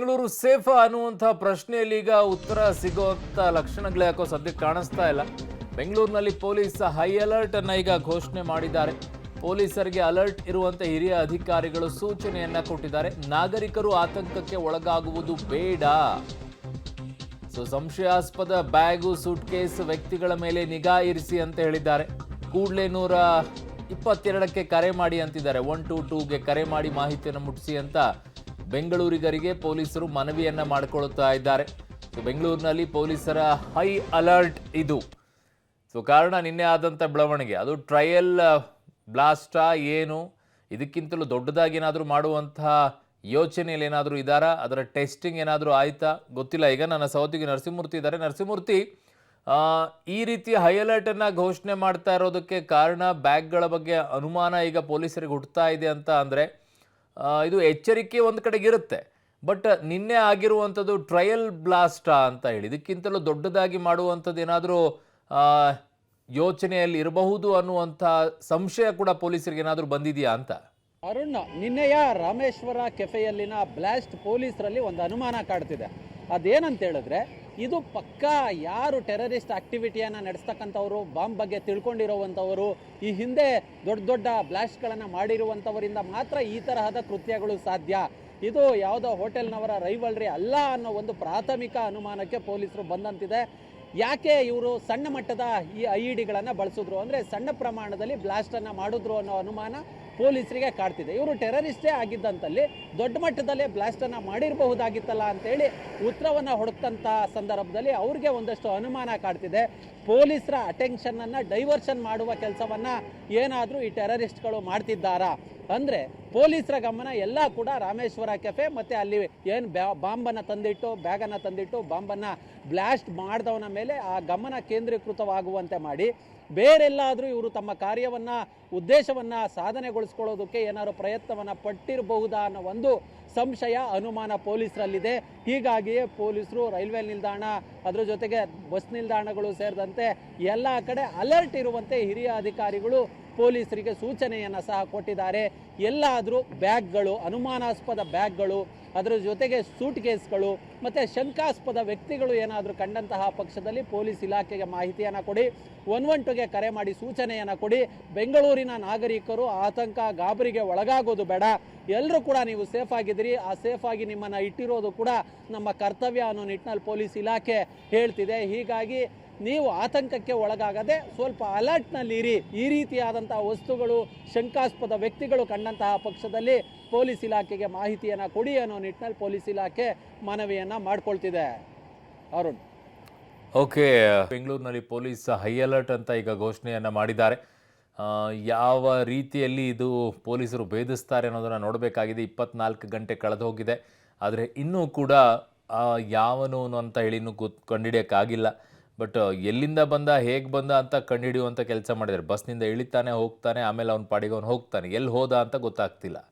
ಬೆಂಗಳೂರು ಸೇಫಾ ಅನ್ನುವಂಥ ಪ್ರಶ್ನೆಯಲ್ಲಿ ಈಗ ಉತ್ತರ ಸಿಗುವಂತ ಲಕ್ಷಣಗಳು ಯಾಕೋ ಸದ್ಯಕ್ಕೆ ಕಾಣಿಸ್ತಾ ಇಲ್ಲ. ಬೆಂಗಳೂರಿನಲ್ಲಿ ಪೊಲೀಸ್ ಹೈ ಅಲರ್ಟ್ ಅನ್ನ ಈಗ ಘೋಷಣೆ ಮಾಡಿದ್ದಾರೆ. ಪೊಲೀಸರಿಗೆ ಅಲರ್ಟ್ ಇರುವಂಥ ಹಿರಿಯ ಅಧಿಕಾರಿಗಳು ಸೂಚನೆಯನ್ನ ಕೊಟ್ಟಿದ್ದಾರೆ. ನಾಗರಿಕರು ಆತಂಕಕ್ಕೆ ಒಳಗಾಗುವುದು ಬೇಡ. ಸೊ, ಸಂಶಯಾಸ್ಪದ ಬ್ಯಾಗು ಸೂಟ್ ಕೇಸ್ ವ್ಯಕ್ತಿಗಳ ಮೇಲೆ ನಿಗಾ ಇರಿಸಿ ಅಂತ ಹೇಳಿದ್ದಾರೆ. ಕೂಡಲೇ ನೂರ ಇಪ್ಪತ್ತೆರಡಕ್ಕೆ ಕರೆ ಮಾಡಿ ಅಂತಿದ್ದಾರೆ. ಒನ್ ಟು ಟೂಗೆ ಕರೆ ಮಾಡಿ ಮಾಹಿತಿಯನ್ನು ಮುಟ್ಟಿಸಿ ಅಂತ ಬೆಂಗಳೂರಿಗರಿಗೆ ಪೊಲೀಸರು ಮನವಿಯನ್ನ ಮಾಡಿಕೊಳ್ಳುತ್ತಾ ಇದ್ದಾರೆ. ಸೊ, ಬೆಂಗಳೂರಿನಲ್ಲಿ ಪೊಲೀಸರ ಹೈ ಅಲರ್ಟ್ ಇದು. ಸೊ, ಕಾರಣ ನಿನ್ನೆ ಆದಂಥ ಬೆಳವಣಿಗೆ. ಅದು ಟ್ರಯಲ್ ಬ್ಲಾಸ್ಟಾ, ಏನು, ಇದಕ್ಕಿಂತಲೂ ದೊಡ್ಡದಾಗಿ ಏನಾದರೂ ಮಾಡುವಂತಹ ಯೋಚನೆಯಲ್ಲಿ ಏನಾದರೂ ಇದ್ದಾರಾ ಅದರ ಟೆಸ್ಟಿಂಗ್ ಏನಾದರೂ ಆಯ್ತಾ? ಗೊತ್ತಿಲ್ಲ. ಈಗ ನನ್ನ ಸಹೋದ್ಯೋಗಿ ನರಸಿಂಹಮೂರ್ತಿ ಇದ್ದಾರೆ. ನರಸಿಂಹಮೂರ್ತಿ ಈ ರೀತಿ ಹೈ ಅಲರ್ಟನ್ನು ಘೋಷಣೆ ಮಾಡ್ತಾ ಇರೋದಕ್ಕೆ ಕಾರಣ, ಬ್ಯಾಗ್ಗಳ ಬಗ್ಗೆ ಅನುಮಾನ ಈಗ ಪೊಲೀಸರಿಗೆ ಹುಟ್ಟುತ್ತಾ ಇದೆ ಅಂತ ಅಂದರೆ ಇದು ಎಚ್ಚರಿಕೆ ಒಂದು ಕಡೆಗೆ ಇರುತ್ತೆ. ಬಟ್ ನಿನ್ನೆ ಆಗಿರುವಂಥದ್ದು ಟ್ರಯಲ್ ಬ್ಲಾಸ್ಟಾ ಅಂತ ಹೇಳಿ, ಇದಕ್ಕಿಂತಲೂ ದೊಡ್ಡದಾಗಿ ಮಾಡುವಂಥದ್ದು ಏನಾದರೂ ಯೋಚನೆಯಲ್ಲಿ ಇರಬಹುದು ಅನ್ನುವಂಥ ಸಂಶಯ ಕೂಡ ಪೊಲೀಸರಿಗೆ ಏನಾದರೂ ಬಂದಿದೆಯಾ ಅಂತ? ಅರುಣ್, ನಿನ್ನೆಯ ರಾಮೇಶ್ವರ ಕೆಫೆಯಲ್ಲಿನ ಬ್ಲಾಸ್ಟ್ ಪೊಲೀಸರಲ್ಲಿ ಒಂದು ಅನುಮಾನ ಕಾಡ್ತಿದೆ. ಅದೇನಂತ ಹೇಳಿದ್ರೆ ಇದು ಪಕ್ಕಾ ಯಾರು ಟೆರರಿಸ್ಟ್ ಆಕ್ಟಿವಿಟಿಯನ್ನು ನಡೆಸ್ತಕ್ಕಂಥವ್ರು, ಬಾಂಬ್ ಬಗ್ಗೆ ತಿಳ್ಕೊಂಡಿರುವಂಥವರು, ಈ ಹಿಂದೆ ದೊಡ್ಡ ದೊಡ್ಡ ಬ್ಲಾಸ್ಟ್ಗಳನ್ನು ಮಾಡಿರುವಂಥವರಿಂದ ಮಾತ್ರ ಈ ತರಹದ ಕೃತ್ಯಗಳು ಸಾಧ್ಯ. ಇದು ಯಾವುದೋ ಹೋಟೆಲ್ನವರ ರೈವಲ್ರಿ ಅಲ್ಲ ಅನ್ನೋ ಒಂದು ಪ್ರಾಥಮಿಕ ಅನುಮಾನಕ್ಕೆ ಪೊಲೀಸರು ಬಂದಂತಿದೆ. ಯಾಕೆ ಇವರು ಸಣ್ಣ ಮಟ್ಟದ ಈ ಐ ಇ ಡಿಗಳನ್ನು ಬಳಸಿದ್ರು? ಅಂದರೆ ಸಣ್ಣ ಪ್ರಮಾಣದಲ್ಲಿ ಬ್ಲಾಸ್ಟನ್ನು ಮಾಡಿದ್ರು ಅನ್ನೋ ಅನುಮಾನ ಪೊಲೀಸರಿಗೆ ಕಾಡ್ತಿದೆ. ಇವರು ಟೆರರಿಸ್ಟೇ ಆಗಿದ್ದಂತಲ್ಲಿ ದೊಡ್ಡ ಮಟ್ಟದಲ್ಲೇ ಬ್ಲಾಸ್ಟನ್ನು ಮಾಡಿರಬಹುದಾಗಿತ್ತಲ್ಲ ಅಂತೇಳಿ ಉತ್ತರವನ್ನು ಹುಡುಕ್ತಂಥ ಸಂದರ್ಭದಲ್ಲಿ ಅವ್ರಿಗೆ ಒಂದಷ್ಟು ಅನುಮಾನ ಕಾಡ್ತಿದೆ. ಪೊಲೀಸರ ಅಟೆನ್ಷನನ್ನು ಡೈವರ್ಷನ್ ಮಾಡುವ ಕೆಲಸವನ್ನು ಏನಾದರೂ ಈ ಟೆರರಿಸ್ಟ್ಗಳು ಮಾಡ್ತಿದ್ದಾರಾ? ಅಂದರೆ ಪೊಲೀಸರ ಗಮನ ಎಲ್ಲ ಕೂಡ ರಾಮೇಶ್ವರ ಕೆಫೆ ಮತ್ತು ಅಲ್ಲಿ ಏನು ಬಾಂಬನ್ನು ತಂದಿಟ್ಟು, ಬ್ಯಾಗನ್ನು ತಂದಿಟ್ಟು, ಬಾಂಬನ್ನು ಬ್ಲಾಸ್ಟ್ ಮಾಡಿದವನ ಮೇಲೆ ಆ ಗಮನ ಕೇಂದ್ರೀಕೃತವಾಗುವಂತೆ ಮಾಡಿ, ಬೇರೆಲ್ಲಾದರೂ ಇವರು ತಮ್ಮ ಕಾರ್ಯವನ್ನು, ಉದ್ದೇಶವನ್ನು ಸಾಧನೆಗೊಳಿಸ್ಕೊಳ್ಳೋದಕ್ಕೆ ಏನಾದ್ರು ಪ್ರಯತ್ನವನ್ನು ಪಟ್ಟಿರಬಹುದಾ ಅನ್ನೋ ಒಂದು ಸಂಶಯ, ಅನುಮಾನ ಪೊಲೀಸರಲ್ಲಿದೆ. ಹೀಗಾಗಿಯೇ ಪೊಲೀಸರು, ರೈಲ್ವೆ ನಿಲ್ದಾಣ, ಅದರ ಜೊತೆಗೆ ಬಸ್ ನಿಲ್ದಾಣಗಳು ಸೇರಿದಂತೆ ಎಲ್ಲ ಕಡೆ ಅಲರ್ಟ್ ಇರುವಂತೆ ಹಿರಿಯ ಅಧಿಕಾರಿಗಳು ಪೊಲೀಸರಿಗೆ ಸೂಚನೆಯನ್ನು ಸಹ ಕೊಟ್ಟಿದ್ದಾರೆ. ಎಲ್ಲಾದರೂ ಬ್ಯಾಗ್ಗಳು, ಅನುಮಾನಾಸ್ಪದ ಬ್ಯಾಗ್ಗಳು, ಅದರ ಜೊತೆಗೆ ಸೂಟ್ ಕೇಸ್ಗಳು, ಮತ್ತು ಶಂಕಾಸ್ಪದ ವ್ಯಕ್ತಿಗಳು ಏನಾದರೂ ಕಂಡಂತಹ ಪಕ್ಷದಲ್ಲಿ ಪೊಲೀಸ್ ಇಲಾಖೆಗೆ ಮಾಹಿತಿಯನ್ನು ಕೊಡಿ, ಒನ್ ಒನ್ ಟುಗೆ ಕರೆ ಮಾಡಿ ಸೂಚನೆಯನ್ನು ಕೊಡಿ. ಬೆಂಗಳೂರಿನ ನಾಗರಿಕರು ಆತಂಕ ಗಾಬರಿಗೆ ಒಳಗಾಗೋದು ಬೇಡ. ಎಲ್ಲರೂ ಕೂಡ ನೀವು ಸೇಫ್ ಆಗಿದ್ದೀರಿ. ಆ ಸೇಫ್ ಆಗಿ ನಿಮ್ಮನ್ನು ಇಟ್ಟಿರೋದು ಕೂಡ ನಮ್ಮ ಕರ್ತವ್ಯ ಅನ್ನೋ ನಿಟ್ಟಿನಲ್ಲಿ ಪೊಲೀಸ್ ಇಲಾಖೆ ಹೇಳ್ತಿದೆ. ಹೀಗಾಗಿ ನೀವು ಆತಂಕಕ್ಕೆ ಒಳಗಾಗದೆ ಸ್ವಲ್ಪ ಅಲರ್ಟ್ನಲ್ಲಿರಿ. ಈ ರೀತಿಯಾದಂತಹ ವಸ್ತುಗಳು ಶಂಕಾಸ್ಪದ ವ್ಯಕ್ತಿಗಳು ಕಂಡಂತಹ ಪಕ್ಷದಲ್ಲಿ ಪೊಲೀಸ್ ಇಲಾಖೆಗೆ ಮಾಹಿತಿಯನ್ನು ಕೊಡಿ ಅನ್ನೋ ನಿಟ್ಟಿನಲ್ಲಿ ಪೊಲೀಸ್ ಇಲಾಖೆ ಮನವಿಯನ್ನು ಮಾಡ್ಕೊಳ್ತಿದೆ. ಅರುಣ್. ಓಕೆ, ಬೆಂಗಳೂರಿನಲ್ಲಿ ಪೊಲೀಸ್ ಹೈ ಅಲರ್ಟ್ ಅಂತ ಈಗ ಘೋಷಣೆಯನ್ನು ಮಾಡಿದ್ದಾರೆ. ಯಾವ ರೀತಿಯಲ್ಲಿ ಇದು ಪೊಲೀಸರು ಭೇದಿಸ್ತಾರೆ ಅನ್ನೋದನ್ನು ನೋಡಬೇಕಾಗಿದೆ. ಇಪ್ಪತ್ನಾಲ್ಕು ಗಂಟೆ ಕಳೆದು ಹೋಗಿದೆ ಆದರೆ ಇನ್ನೂ ಕೂಡ ಯಾವನು ಅಂತ ಹೇಳಿ ಇನ್ನೂ ಗೊತ್ ಕಂಡುಹಿಡಿಯೋಕ್ಕಾಗಿಲ್ಲ ಬಟ್ ಎಲ್ಲಿಂದ ಬಂದ, ಹೇಗೆ ಬಂದ ಅಂತ ಕಂಡುಹಿಡಿಯುವಂಥ ಕೆಲಸ ಮಾಡಿದ್ದಾರೆ ಬಸ್ನಿಂದ ಇಳಿತಾನೆ, ಹೋಗ್ತಾನೆ, ಆಮೇಲೆ ಅವ್ನ ಪಾಡಿಗೆ ಅವ್ನು ಹೋಗ್ತಾನೆ. ಎಲ್ಲಿ ಹೋದ ಅಂತ ಗೊತ್ತಾಗ್ತಿಲ್ಲ.